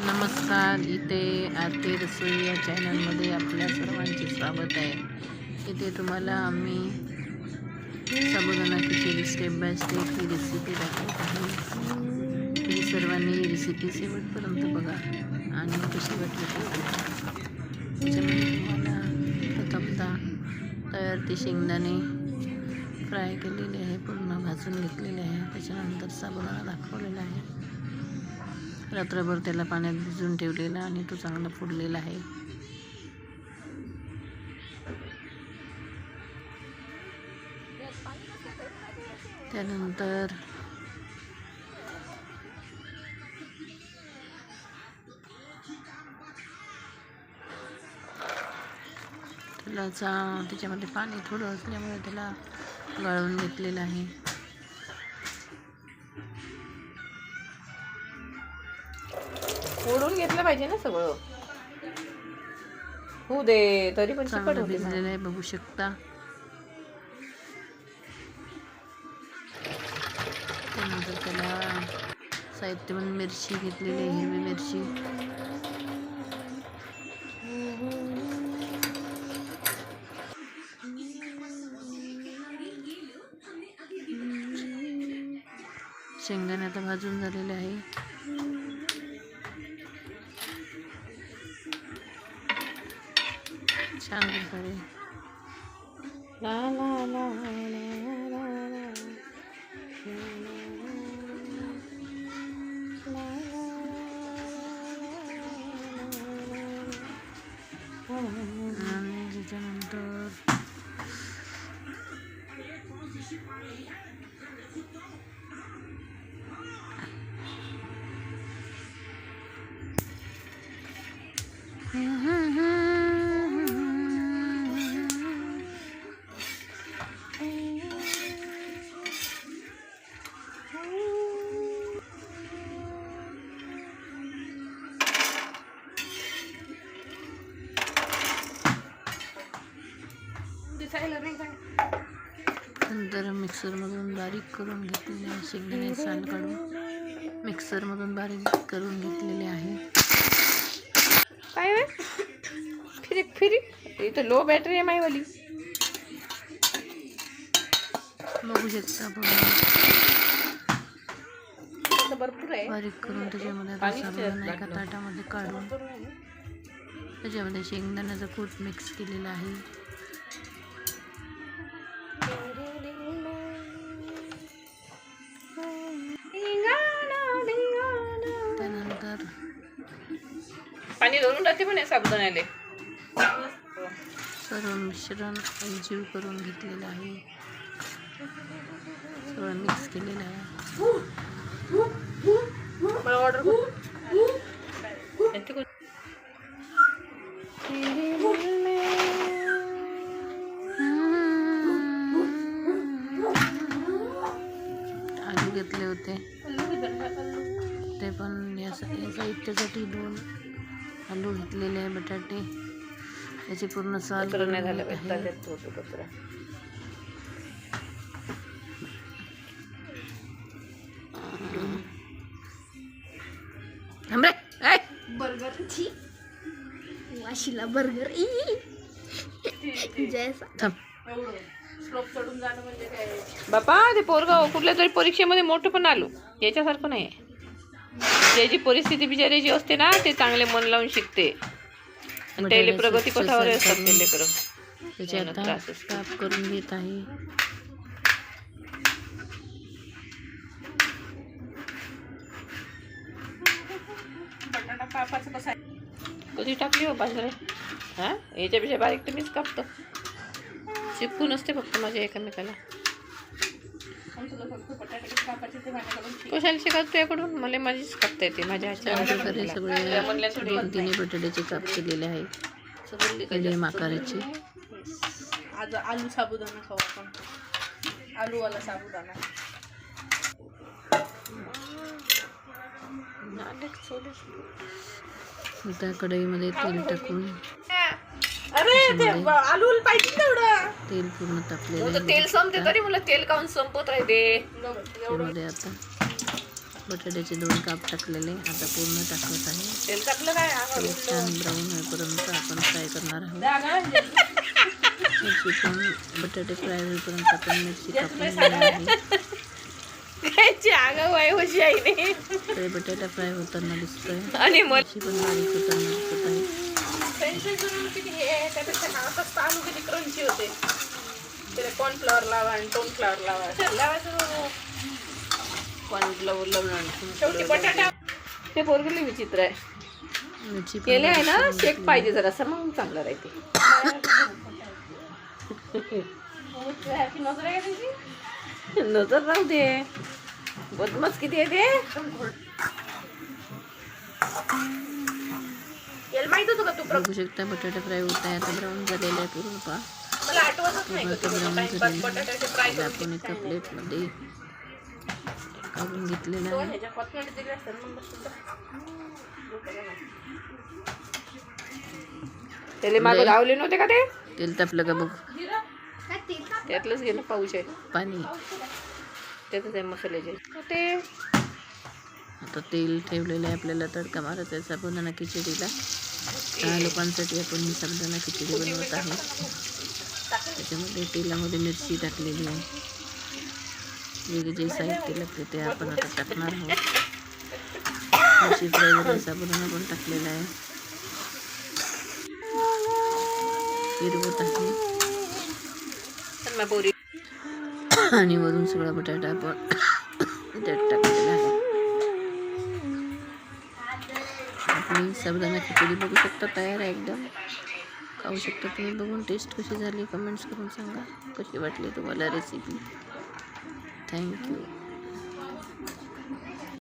नमस्कार इथे आरती रसोई या चॅनलमध्ये आपल्या सर्वांचे स्वागत आहे. इथे तुम्हाला आम्ही sabudana khichdi step by step he recipe दाखवत आहे. तुम्ही सर्वांनी ही रेसिपी शेवटपर्यंत बघा आणि कशी वाटली त्याच्यामध्ये तुम्हाला प्रथमता तयार ते शेंगदाणे फ्राय केलेले आहे पूर्ण भाजून घेतलेले आहे. त्याच्यानंतर साबुदाणा दाखवलेला आहे. रात्रभर त्याला पाण्यात भिजून ठेवलेला आणि तो चांगला फुडलेला आहे. त्यानंतर त्याला चा त्याच्यामध्ये पाणी थोडं असल्यामुळे त्याला गाळून घेतलेलं आहे. फोडून घेतलं पाहिजे ना सगळं. होऊ दे तरी पण चिकट होते आहे बघू शकता. त्यानंतर त्याला साहित्य म्हणून मिरची घेतलेली आहे हिरवी मिरची. शेंगदाणे आता भाजून झालेले आहे. छान प्रकारे ला ला ला ला ला ला. आणि त्याच्यानंतर नंतर मिक्सरमधून बारीक करून घेतलेले आहे. शेंगदाणे साल काढून मिक्सरमधून बारीक करून घेतलेले आहे. काय फिरी फिरी इथं लो बॅटरी आहे माईवाली. बघू शकता आपण. इथं भरपूर आहे. बारीक करून त्याच्यामध्ये एका. ताटामध्ये काढून त्याच्यामध्ये शेंगदाण्याचं कूट मिक्स केलेलं आहे. पाणी धरून राहते पण साबुदाण्याले. सर्व मिश्रण एकजीव करून घेतलेलं आहे. सगळं मिक्स केलेलं आहे. ऑर्डर आलू घेतले होते. ते पण या साहित्यासाठी दोन आलू घेतलेले आहे बटाटे. याचे पूर्ण साल नाही झाला आहे. कचरा! बर्गर छी वाशीला बर्गर बापा ते पोरग कुठल्या तरी परीक्षेमध्ये मोठं पण आलो. याच्यासारखं नाही ज्याची परिस्थिती बिचारायची असते ना ते चांगले मन लावून शिकते. आणि त्याले प्रगती पथावर असतात ते लेकरं. करून घेत आहे. कधी टाकली हो बाजरे? हा? याच्यापेक्षा बारीक तर मीच कापतो. चिपकून असते फक्त माझ्या एकामेकाला. कशाला शिकाल तुझ्याकडून मला माझीच कापता येते माझ्या म्हणल्या सगळे थोडी दोन तिन्ही बटाट्याचे काप केलेले आहे. मिडियम आकाराचे आज आलू साबुदाणा खाऊ आपण. आलूवाला साबुदाणा. त्या कढईमध्ये तेल टाकून अरे ते ब- आलू पाहिजे तेवढं तेल पूर्ण तापलेलं तर आहे. तेल संपते तरी मला तेल काऊन संपत राहते त्यामध्ये आता. बटाट्याचे दोन काप टाकलेले आता पूर्ण टाकत आहे. तेल टाकलं काय? छान ब्राऊन होईपर्यंत आपण फ्राय करणार आहोत. मिरची पण बटाटे फ्राय होईपर्यंत आपण मिरची कापून घेणार आहे त्यांची आगाऊ आहे होशी आहे नाही इकडे बटाटा फ्राय होताना दिसतोय. आणि मिरची पण बारीक होताना दिसत आहे. कॉर्नफ्लॉवर लावा आणि टोन फ्लॉवर लावा लावायचं कॉर्नफ्लॉवर लावून शेवटी बटाटा. ते पोरगले विचित्र आहे. केले आहे ना शेक पाहिजे जरासा मग चांगलं राहते. नजर राहू दे. बदमास किती आहे ते? याला माहीत होतं का तू बघू शकता बटाटा फ्राय होत आहे आता ब्राऊन झालेला आहे पूर्ण आहे. आपण एका प्लेटमध्ये काढून घेतलेला आहे. त्याला मागं लावले नव्हते का ते? तेल तापलं का बघ? त्यातलंच गेलं पाऊच आहे. पाणी. त्यातच आहे मसाल्याचे ते आता तेल ठेवलेलं आहे आपल्याला तडका मारायचा आहे साबुदाणा खिचडीला. दहा लोकांसाठी आपण ही साबुदाणा खिचडी बनवत आहे. त्याच्यामध्ये तेलामध्ये मिरची टाकलेली आहे. जे जे साहित्य लागते ते आपण आता टाकणार आहोत. मिरची फ्राय झाली साबुदाणा पण टाकलेला आहे. फिरवत आहे. आणि वरून सगळा बटाटा आपण त्यात टाकलेला आहे. आपली साबुदाणा खिचडी बघू शकता तयार आहे एकदम. खाऊ शकता तुम्ही बघून टेस्ट कशी झाली कमेंट्स करून सांगा. कशी वाटली तुम्हाला रेसिपी थँक्यू